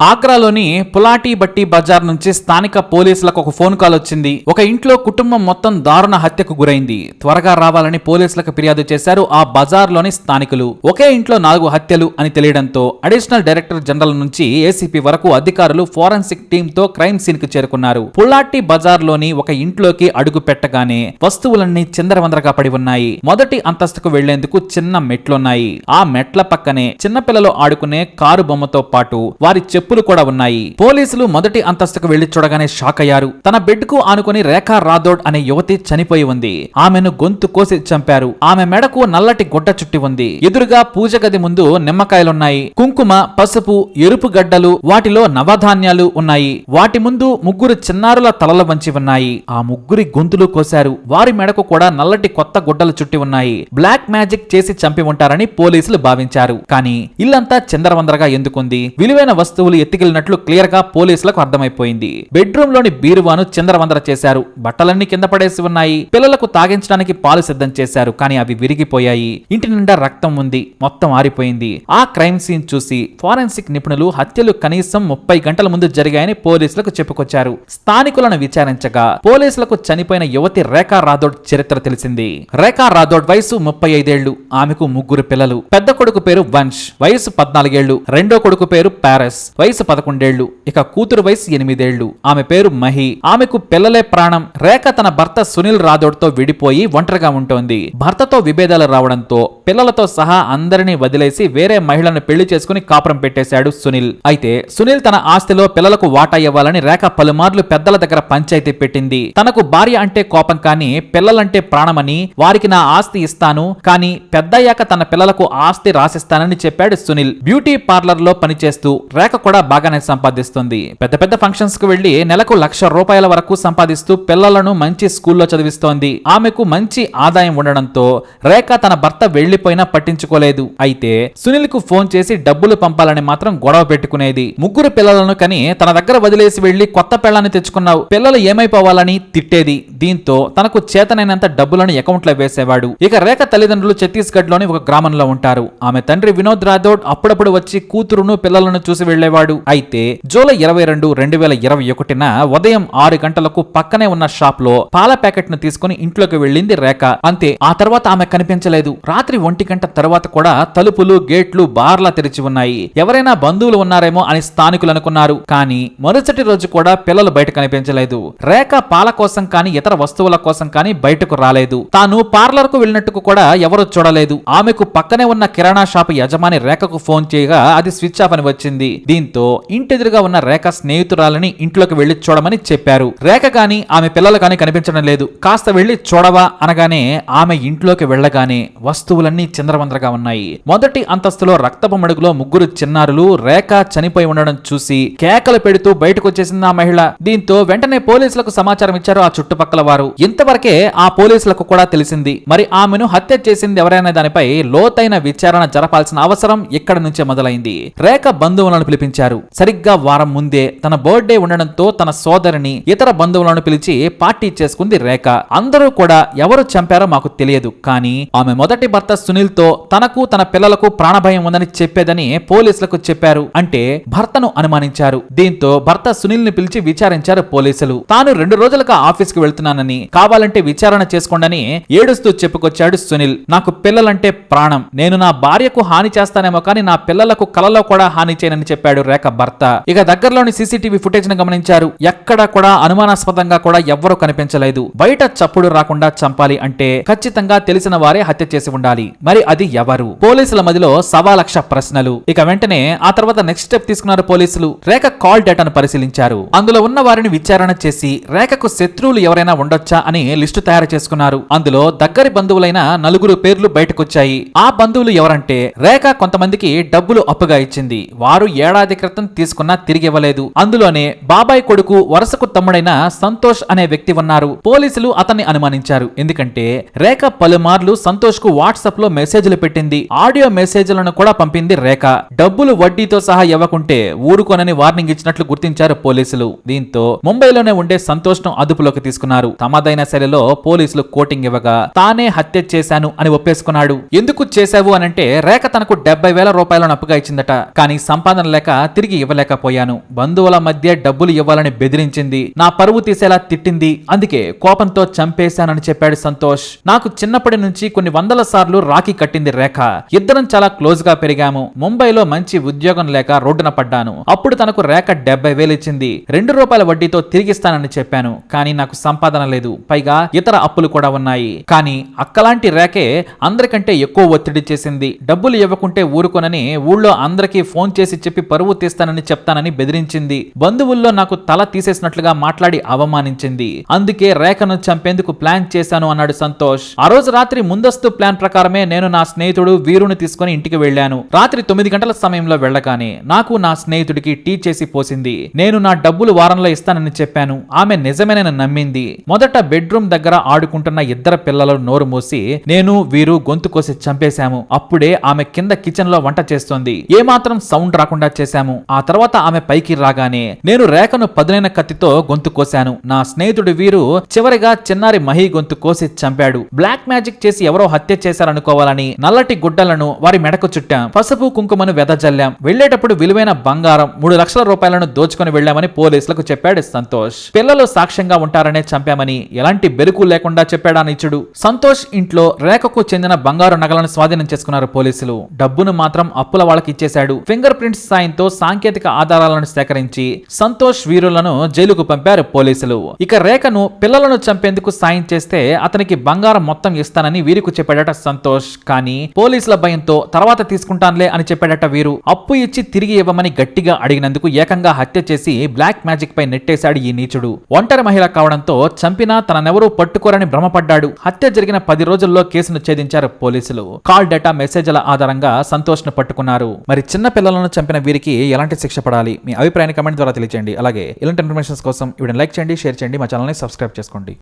ఆగ్రాలోని పులాటి బట్టి బజార్ నుంచి స్థానిక పోలీసులకు ఒక ఫోన్ కాల్ వచ్చింది. ఒక ఇంట్లో కుటుంబం మొత్తం దారుణ హత్యకు గురైంది. త్వరగా రావాలని పోలీసులకు ఫిర్యాదు చేశారు ఆ బజార్లోని స్థానికులు. ఒకే ఇంట్లో నాలుగు హత్యలు అని తెలియడంతో అడిషనల్ డైరెక్టర్ జనరల్ నుంచి ఏసీపీ వరకు అధికారులు ఫోరెన్సిక్ టీమ్తో క్రైమ్ సీన్కు చేరుకున్నారు. పులాటి బజార్లోని ఒక ఇంట్లోకి అడుగు పెట్టగానే వస్తువులన్నీ చిందరవందరగా పడి ఉన్నాయి. మొదటి అంతస్తుకు వెళ్ళేందుకు చిన్న మెట్లున్నాయి. ఆ మెట్ల పక్కనే చిన్నపిల్లలు ఆడుకునే కారు బొమ్మతో పాటు వారి చెప్పులు కూడా ఉన్నాయి. పోలీసులు మొదటి అంతస్తుకు వెళ్ళి చూడగానే షాక్ అయ్యారు. తన బెడ్కు ఆనుకుని రేఖా రాథోడ్ అనే యువతి చనిపోయి ఉంది. ఆమెను గొంతు కోసి చంపారు. ఆమె మెడకు నల్లటి గుడ్డ చుట్టి ఉంది. ఎదురుగా పూజ గది ముందు నిమ్మకాయలున్నాయి. కుంకుమ పసుపు ఎరుపు గడ్డలు వాటిలో నవధాన్యాలు ఉన్నాయి. వాటి ముందు ముగ్గురు చిన్నారుల తలల వంచి ఉన్నాయి. ఆ ముగ్గురి గొంతులు కోశారు. వారి మెడకు కూడా నల్లటి కొత్త గుడ్డలు చుట్టి ఉన్నాయి. బ్లాక్ మ్యాజిక్ చేసి చంపి ఉంటారని పోలీసులు భావించారు. కానీ ఇల్లంతా చిందరవందరగా ఎందుకుంది? విలువైన వస్తువులు బాంబులు ఎత్తికెళ్ళినట్లు క్లియర్గా పోలీసులకు అర్థమైపోయింది. బెడ్రూమ్లోని బీరువాను చిందరవందర చేశారు. బట్టలన్నీ కింద పడేసి ఉన్నాయి. పిల్లలకు తాగించడానికి పాలు సిద్ధం చేశారు. కానీ అవి విరిగిపోయాయి. ఇంటి నిండా రక్తం ఉంది. మొత్తం ఆరిపోయింది. ఆ క్రైమ్ సీన్ చూసి ఫారెన్సిక్ నిపుణులు హత్యలు కనీసం ముప్పై గంటల ముందు జరిగాయని పోలీసులకు చెప్పుకొచ్చారు. స్థానికులను విచారించగా పోలీసులకు చనిపోయిన యువతి రేఖా రాథోడ్ చరిత్ర తెలిసింది. రేఖా రాథోడ్ వయసు ముప్పై ఐదేళ్ళు. ఆమెకు ముగ్గురు పిల్లలు. పెద్ద కొడుకు పేరు వంశ్. వయసు పద్నాలుగేళ్ళు. రెండో కొడుకు పేరు పారస్ వయసు పదకొండేళ్ళు ఇక కూతురు వయసు ఎనిమిదేళ్ళు ఆమె పేరు మహి. ఆమెకు పిల్లలే ప్రాణం. రేఖ తన భర్త సునీల్ రాథోడ్తో విడిపోయి ఒంటరిగా ఉంటోంది. భర్తతో విభేదాలు రావడంతో పిల్లలతో సహా అందరినీ వదిలేసి వేరే మహిళను పెళ్ళి చేసుకుని కాపురం పెట్టేశాడు సునీల్. అయితే సునీల్ తన ఆస్తిలో పిల్లలకు వాటా ఇవ్వాలని రేఖ పలుమార్లు పెద్దల దగ్గర పంచాయతీ పెట్టింది. తనకు భార్య అంటే కోపం కానీ పిల్లలంటే ప్రాణమని వారికి నా ఆస్తి ఇస్తాను కానీ పెద్దయ్యాక తన పిల్లలకు ఆస్తి రాసిస్తానని చెప్పాడు సునీల్. బ్యూటీ పార్లర్లో పనిచేస్తూ రేఖ కూడా బాగానే సంపాదిస్తుంది. పెద్ద పెద్ద ఫంక్షన్స్కు వెళ్ళి నెలకు లక్ష రూపాయల వరకు సంపాదిస్తూ పిల్లలను మంచి స్కూల్లో చదివిస్తోంది. ఆమెకు మంచి ఆదాయం ఉండడంతో రేఖ తన భర్త వెళ్ళిపోయినా పట్టించుకోలేదు. అయితే సునీల్కు ఫోన్ చేసి డబ్బులు పంపాలని మాత్రం గొడవ పెట్టుకునేది. ముగ్గురు పిల్లలను కని తన దగ్గర వదిలేసి వెళ్ళి కొత్త పిల్లని తెచ్చుకున్నావు. పిల్లలు ఏమైపోవాలని తిట్టేది. దీంతో తనకు చేతనైనంత డబ్బులను అకౌంట్లో వేసేవాడు. ఇక రేఖ తల్లిదండ్రులు ఛత్తీస్గఢ్లోని ఒక గ్రామంలో ఉంటారు. ఆమె తండ్రి వినోద్ రాథోడ్ అప్పుడప్పుడు వచ్చి కూతురును పిల్లలను చూసి వెళ్ళేవాడు అయితే జూలై ఇరవై రెండు రెండు వేల ఇరవై ఒకటిన ఉదయం ఆరు గంటలకు పక్కనే ఉన్న షాప్లో పాల ప్యాకెట్ను తీసుకుని ఇంట్లోకి వెళ్ళింది రేఖ. అంతే ఆ తర్వాత ఆమె కనిపించలేదు. రాత్రి ఒంటి గంట తర్వాత కూడా తలుపులు గేట్లు బార్లా తెరిచి ఉన్నాయి. ఎవరైనా బంధువులు ఉన్నారేమో అని స్థానికులు అనుకున్నారు. కానీ మరుసటి రోజు కూడా పిల్లలు బయట కనిపించలేదు. రేఖ పాల కోసం కానీ ఇతర వస్తువుల కోసం కానీ బయటకు రాలేదు. తాను పార్లర్కు వెళ్ళినట్టుకు కూడా ఎవరు చూడలేదు. ఆమెకు పక్కనే ఉన్న కిరాణా షాపు యజమాని రేఖకు ఫోన్ చేయగా అది స్విచ్ ఆఫ్ అని వచ్చింది. దీంతో ఇంటెదురుగా ఉన్న రేఖ స్నేహితురాలని ఇంట్లోకి వెళ్ళి చూడమని చెప్పారు. రేఖ గాని ఆమె పిల్లలు గాని కనిపించడం లేదు. కాస్త వెళ్ళి చూడవా అనగానే ఆమె ఇంట్లోకి వెళ్ళగానే వస్తువులన్నీ చిందరవందరగా ఉన్నాయి. మొదటి అంతస్తులో రక్తపు మడుగులో ముగ్గురు చిన్నారులు రేఖ చనిపోయి ఉండడం చూసి కేకలు పెడుతూ బయటకు వచ్చేసింది ఆ మహిళ. దీంతో వెంటనే పోలీసులకు సమాచారం ఇచ్చారు ఆ చుట్టుపక్కల వారు. ఇంతవరకే ఆ పోలీసులకు కూడా తెలిసింది. మరి ఆమెను హత్య చేసింది ఎవరైనా దానిపై లోతైన విచారణ జరపాల్సిన అవసరం ఇక్కడ నుంచే మొదలైంది? రేఖ బంధువులను పిలిపించారు. సరిగ్గా వారం ముందే తన బర్త్డే ఉండడంతో తన సోదరిని ఇతర బంధువులను పిలిచి పార్టీ చేసుకుంది రేఖ. అందరూ కూడా ఎవరు చంపారో మాకు తెలియదు. కానీ ఆమె మొదటి భర్త సునీల్తో తనకు తన పిల్లలకు ప్రాణభయం ఉందని చెప్పేదని పోలీసులకు చెప్పారు. అంటే భర్తను అనుమానించారు. దీంతో భర్త సునీల్ని పిలిచి విచారించారు పోలీసులు. తాను రెండు రోజులుగా ఆఫీస్కు వెళ్తున్నానని కావాలంటే విచారణ చేసుకోండని ఏడుస్తూ చెప్పుకొచ్చాడు సునీల్. నాకు పిల్లలంటే ప్రాణం. నేను నా భార్యకు హాని చేస్తానేమో కానీ నా పిల్లలకు కలలో కూడా హాని చేయనని చెప్పాడు రేఖ భర్త. ఇక దగ్గరలోని సీసీటీవీ ఫుటేజ్ను గమనించారు. ఎక్కడ కూడా అనుమానాస్పదంగా కూడా ఎవ్వరూ కనిపించలేదు. బయట చప్పుడు రాకుండా చంపాలి అంటే ఖచ్చితంగా తెలిసిన వారే హత్య చేసి ఉండాలి. మరి అది ఎవరు? పోలీసుల మదిలో సవా లక్ష ప్రశ్నలు. ఇక వెంటనే ఆ తర్వాత నెక్స్ట్ స్టెప్ తీసుకున్నారు పోలీసులు. రేఖ కాల్ డేటాను పరిశీలించారు. అందులో ఉన్న వారిని విచారణ చేసి రేఖకు శత్రువులు ఎవరైనా ఉండొచ్చా అని లిస్టు తయారు చేసుకున్నారు. అందులో దగ్గరి బంధువులైన నలుగురు పేర్లు బయటకొచ్చాయి. ఆ బంధువులు ఎవరంటే రేఖ కొంతమందికి డబ్బులు అప్పుగా ఇచ్చింది. వారు ఏడాది క్రితం తీసుకున్నా తిరిగి ఇవ్వలేదు అందులోనే బాబాయ్ కొడుకు వరుసకు తమ్ముడైన సంతోష్ అనే వ్యక్తి ఉన్నారు. పోలీసులు అతన్ని అనుమానించారు. ఎందుకంటే రేఖ పలుమార్లు సంతోష్కు వాట్సాప్లో మెసేజ్లు పెట్టింది. ఆడియో మెసేజ్లను కూడా పంపింది రేఖ. డబ్బులు వడ్డీతో సహా ఇవ్వకుంటే ఊరుకోనని వార్నింగ్ ఇచ్చినట్లు గుర్తించారు పోలీసులు. దీంతో ముంబైలోనే ఉండే సంతోష్ను అదుపులోకి తీసుకున్నారు. తమదైన శైలిలో పోలీసులు కోటింగ్ ఇవ్వగా తానే హత్య చేశాను అని ఒప్పేసుకున్నాడు. ఎందుకు చేశావు అనంటే రేఖ తనకు డెబ్బై వేల రూపాయలను అప్పుగా ఇచ్చిందట. కానీ సంపాదన లేక తిరిగి ఇవ్వలేకపోయాను. బంధువుల మధ్య డబ్బులు ఇవ్వాలని బెదిరించింది. నా పరువు తీసేలా తిట్టింది. అందుకే కోపంతో చంపేశానని చెప్పాడు సంతోష్. నాకు చిన్నప్పటి నుంచి కొన్ని వందల సార్లు రాఖీ కట్టింది రేఖ. ఇద్దరం చాలా క్లోజ్గా పెరిగాము. ముంబైలో మంచి ఉద్యోగం లేక రోడ్డున పడ్డాను. అప్పుడు తనకు రేఖ డెబ్బై వేలు ఇచ్చింది. రెండు రూపాయల వడ్డీతో తిరిగిస్తానని చెప్పాను. కానీ నాకు సంపాదన లేదు. పైగా ఇతర అప్పులు కూడా ఉన్నాయి. కానీ అక్కలాంటి రేఖే అందరికంటే ఎక్కువ ఒత్తిడి చేసింది. డబ్బులు ఇవ్వకుంటే ఊరుకోనని ఊళ్ళో అందరికీ ఫోన్ చేసి చెప్పి పరువు తీస్తానని చెప్తానని బెదిరించింది. బంధువుల్లో నాకు తల తీసేసినట్లుగా మాట్లాడి అవమానించింది. అందుకే రేఖను చంపేందుకు ప్లాన్ చేశాను అన్నాడు సంతోష్. ఆ రోజు రాత్రి ముందస్తు ప్లాన్ ప్రకారమే నేను నా స్నేహితుడు వీరుని తీసుకుని ఇంటికి వెళ్ళాను. రాత్రి తొమ్మిది గంటల సమయంలో వెళ్ళగానే నాకు నా స్నేహితుడికి టీ చేసి పోసింది. నేను నా డబ్బులు వారంలో ఇస్తానని చెప్పాను. ఆమె నిజమేనని నమ్మింది. మొదట బెడ్రూమ్ దగ్గర ఆడుకుంటున్న ఇద్దరు పిల్లలు నోరు మూసి నేను వీరు గొంతు కోసి చంపేశాము. అప్పుడే ఆమె కింద కిచెన్లో వంట చేస్తోంది. ఏమాత్రం సౌండ్ రాకుండా చేశాము. ఆ తర్వాత ఆమె పైకి రాగానే నేను రేఖను పదునైన కత్తితో గొంతు కోశాను. నా స్నేహితుడు వీరు చివరిగా చిన్నారి మహి గొంతు కోసి చంపాడు. బ్లాక్ మ్యాజిక్ చేసి ఎవరో హత్య చేశారనుకోవాలని నల్లటి గుడ్డలను వారి మెడకు చుట్టాం. పసుపు కుంకుమను వెదజల్లాం. వెళ్ళేటప్పుడు విలువైన బంగారం మూడు లక్షల రూపాయలను దోచుకొని వెళ్ళామని పోలీసులకు చెప్పాడు సంతోష్. పిల్లలు సాక్ష్యంగా ఉంటారనే చంపామని ఎలాంటి బెరుకు లేకుండా చెప్పాడా నిచ్చుడు సంతోష్ ఇంట్లో రేఖకు చెందిన బంగారు నగలను స్వాధీనం చేసుకున్నారు పోలీసులు. డబ్బును మాత్రం అప్పుల వాళ్ళకి ఇచ్చేశాడు. ఫింగర్ ప్రింట్స్ సాయంతో సాంకేతిక ఆధారాలను సేకరించి సంతోష్ వీరులను జైలుకు పంపారు పోలీసులు. ఇక రేఖను పిల్లలను చంపేందుకు సాయం చేస్తే అతనికి బంగారం మొత్తం ఇస్తానని వీరికి చెప్పాడట సంతోష్. కానీ పోలీసుల భయంతో తర్వాత తీసుకుంటానులే అని చెప్పాడట వీరు. అప్పు ఇచ్చి తిరిగి ఇవ్వమని గట్టిగా అడిగినందుకు ఏకంగా హత్య చేసి బ్లాక్ మ్యాజిక్ పై నెట్టేశాడు ఈ నీచుడు. ఒంటరి మహిళ కావడంతో చంపినా తననెవరూ పట్టుకోరని భ్రమపడ్డాడు. హత్య జరిగిన పది రోజుల్లో కేసును ఛేదించారు పోలీసులు. కాల్ డేటా మెసేజ్ల ఆధారంగా సంతోష్ను పట్టుకున్నారు. మరి చిన్న పిల్లలను చంపిన వీరికి ఎలాంటి శిక్ష పడాలి? మీ అభిప్రాయాన్ని కమెంట్ ద్వారా తెలియజేయండి అలాగే ఇలాంటి ఇన్ఫర్మేషన్స్ కోసం వీడిని లైక్ చేయండి షేర్ చేయండి మా ఛానల్ని సబ్స్క్రైబ్ చేసుకోండి.